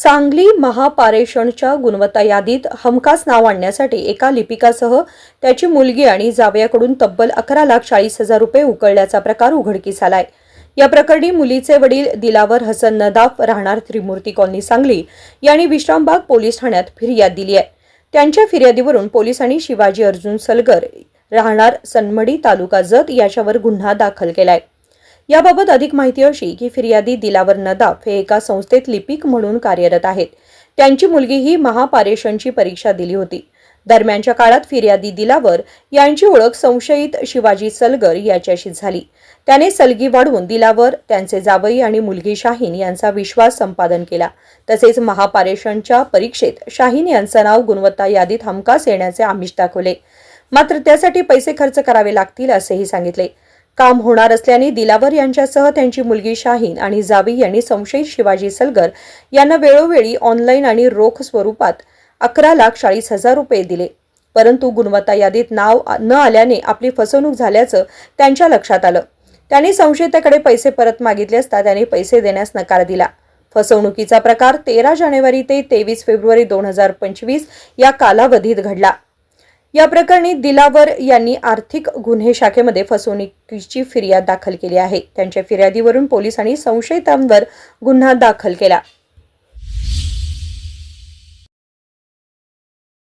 सांगली महापारेषणच्या गुणवत्ता यादीत हमखास नाव आणण्यासाठी एका लिपिकासह त्याची मुलगी आणि जावयाकडून तब्बल अकरा लाख चाळीस हजार रुपये उकळल्याचा प्रकार उघडकीस आलाय. या प्रकरणी मुलीचे वडील दिलावर हसन नदाफ राहणार त्रिमूर्ती कॉलनी सांगली यांनी विश्रामबाग पोलीस ठाण्यात फिर्याद दिली आहे. त्यांच्या फिर्यादीवरून पोलिसांनी शिवाजी अर्जुन सलगर राहणार सनमडी तालुका जत याच्यावर गुन्हा दाखल केलाय. याबाबत अधिक माहिती अशी की फिर्यादी दिलावर नदाफ हे एका संस्थेत लिपिक म्हणून कार्यरत आहेत. त्यांची मुलगी ही महापारेषणची परीक्षा दिली होती. दरम्यानच्या काळात फिर्यादी दिलावर यांची ओळख संशयित शिवाजी सलगर याच्याशी झाली. त्याने सलगी वाढवून दिलावर त्यांचे जावई आणि मुलगी शाहीन यांचा विश्वास संपादन केला. तसेच महापारेषणच्या परीक्षेत शाहीन यांचं नाव गुणवत्ता यादीत हमखास येण्याचे आमिष दाखवले. मात्र त्यासाठी पैसे खर्च करावे लागतील असेही सांगितले. काम होणार असल्याने दिलावर यांच्यासह त्यांची मुलगी शाहीन आणि जावी यांनी संशयित शिवाजी सलगर यांना वेळोवेळी ऑनलाईन आणि रोख स्वरूपात अकरा लाख चाळीस हजार रुपये दिले. परंतु गुणवत्ता यादीत नाव न आल्याने आपली फसवणूक झाल्याचं त्यांच्या लक्षात आलं. त्याने संशयिताकडे पैसे परत मागितले असता त्याने पैसे देण्यास नकार दिला. फसवणुकीचा प्रकार तेरा जानेवारी ते तेवीस फेब्रुवारी दोन हजार पंचवीस या कालावधीत घडला. या प्रकरणी दिलावर यांनी आर्थिक गुन्हे शाखेमध्ये फसवणुकीची फिर्याद दाखल केली आहे. त्यांच्या फिर्यादीवरून पोलिसांनी संशयितांवर गुन्हा दाखल केला.